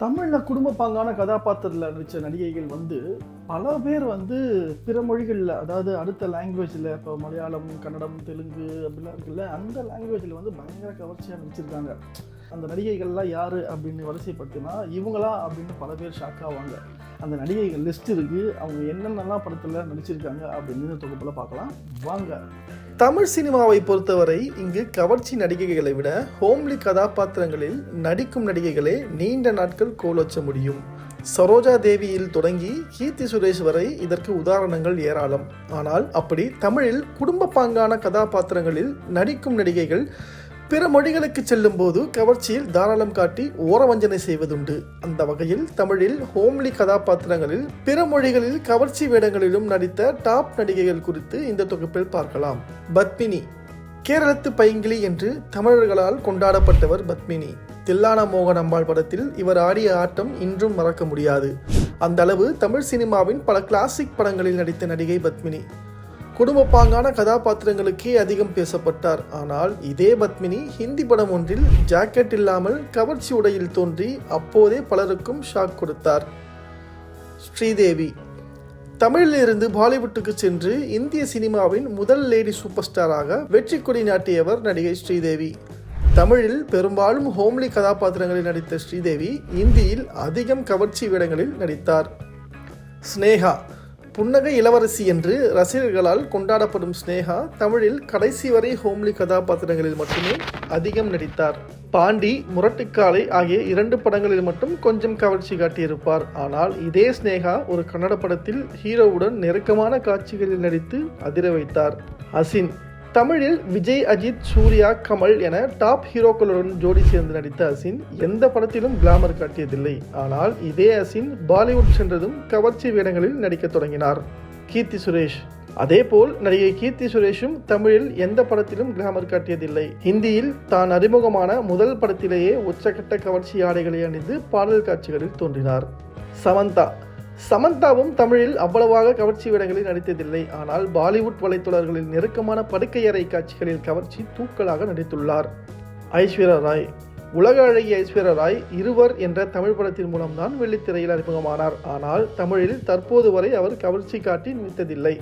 தமிழில் குடும்ப பாங்கான கதாபாத்திரத்தில் நடித்த நடிகைகள் வந்து பல பேர் வந்து பிற மொழிகளில் அதாவது அடுத்த லாங்குவேஜில் இப்போ மலையாளம் கன்னடம் தெலுங்கு அப்படிலாம் இருக்குல்ல அந்த லாங்குவேஜில் வந்து பயங்கர கவர்ச்சியாக நடிச்சிருக்காங்க. அந்த நடிகைகள்லாம் யார் அப்படின்னு வரிசைப்படுத்தினா இவங்களா அப்படின்னு பல பேர் ஷாக் ஆவாங்க. அந்த நடிகைகள் லிஸ்ட் இருக்குது அவங்க என்னென்னலாம் படத்தில் நடிச்சிருக்காங்க அப்படின்னு தொகுப்பில் பார்க்கலாம். வாங்க. தமிழ் சினிமாவை பொறுத்தவரை இங்கு கவர்ச்சி நடிகைகளை விட ஹோம்லி கதாபாத்திரங்களில் நடிக்கும் நடிகைகளே நீண்ட நாட்கள் கோலொச்ச முடியும். சரோஜா தேவியில் தொடங்கி கீர்த்தி சுரேஷ் வரை இதற்கு உதாரணங்கள் ஏராளம். ஆனால் அப்படி தமிழில் குடும்ப பாங்கான கதாபாத்திரங்களில் நடிக்கும் நடிகைகள் பிற மொழிகளுக்கு செல்லும்போது கவர்ச்சியில் தாராளம் காட்டி ஓரவஞ்சனை செய்வதுண்டு. அந்த வகையில் தமிழில் ஹோம்லி கதாபாத்திரங்களில் பிற மொழிகளில் கவர்ச்சி வேடங்களிலும் நடித்த டாப் நடிகைகள் குறித்து இந்த தொகுப்பில் பார்க்கலாம். பத்மினி. கேரளத்து பைங்கிளி என்று தமிழர்களால் கொண்டாடப்பட்டவர் பத்மினி. தில்லானா மோகன் அம்பாள் படத்தில் இவர் ஆடிய ஆட்டம் இன்றும் மறக்க முடியாது. அந்த அளவு தமிழ் சினிமாவின் பல கிளாசிக் படங்களில் நடித்த நடிகை பத்மினி. குடும்ப பாங்கான கதாபாத்திரங்களுக்கே அதிகம் பேசப்பட்டார். ஆனால் இதே பத்மினி ஹிந்தி படம் ஒன்றில் ஜாக்கெட் இல்லாமல் கவர்ச்சி உடையில் தோன்றி அப்போதே பலருக்கும் ஷாக் கொடுத்தார். ஸ்ரீதேவி. தமிழிலிருந்து பாலிவுட்டுக்கு சென்று இந்திய சினிமாவின் முதல் லேடி சூப்பர் ஸ்டாராக வெற்றி கொடி நாட்டியவர் நடிகை ஸ்ரீதேவி. தமிழில் பெரும்பாலும் ஹோம்லி கதாபாத்திரங்களில் நடித்த ஸ்ரீதேவி இந்தியில் அதிகம் கவர்ச்சி வேடங்களில் நடித்தார். ஸ்னேகா. புன்னகை இளவரசி என்று ரசிகர்களால் கொண்டாடப்படும் ஸ்னேகா தமிழில் கடைசி வரை ஹோம்லி கதாபாத்திரங்களில் மட்டுமே அதிகம் நடித்தார். பாண்டி முரட்டுக்காலை ஆகிய இரண்டு படங்களில் மட்டும் கொஞ்சம் கவர்ச்சி காட்டியிருப்பார். ஆனால் இதே ஸ்னேகா ஒரு கன்னட படத்தில் ஹீரோவுடன் நெருக்கமான காட்சிகளில் நடித்து அதிர வைத்தார். அசின் தமிழில் விஜய் அஜித் சூர்யா கமல் என டாப் ஹீரோக்களுடன் ஜோடி சேர்ந்து நடித்த அசின் எந்த படத்திலும் கிளாமர் காட்டியதில்லை. ஆனால் இதே அசின் பாலிவுட் சென்றதும் கவர்ச்சி வேடங்களில் நடிக்கத் தொடங்கினார். கீர்த்தி சுரேஷ். அதேபோல் நடிகை கீர்த்தி சுரேஷும் தமிழில் எந்த படத்திலும் கிளாமர் காட்டியதில்லை. ஹிந்தியில் தான் அறிமுகமான முதல் படத்திலேயே உச்சக்கட்ட கவர்ச்சி ஆடைகளை அணிந்து பாடல் காட்சிகளில் தோன்றினார். சமந்தா. சமந்தாவும் தமிழில் அவ்வளவாக கவர்ச்சி வேடங்களில் நடித்ததில்லை. ஆனால் பாலிவுட் வலைத்தொடர்களில் நெருக்கமான படுக்கையறை காட்சிகளில் கவர்ச்சி தூக்கலாக நடித்துள்ளார். ஐஸ்வர்யா ராய். உலக அழகிய ஐஸ்வர்யா ராய் இருவர் என்ற தமிழ் படத்தின் மூலம்தான் வெள்ளித்திரையில் அறிமுகமானார். ஆனால் தமிழில் தற்போது வரை அவர் கவர்ச்சி காட்டி நிறுத்ததில்லை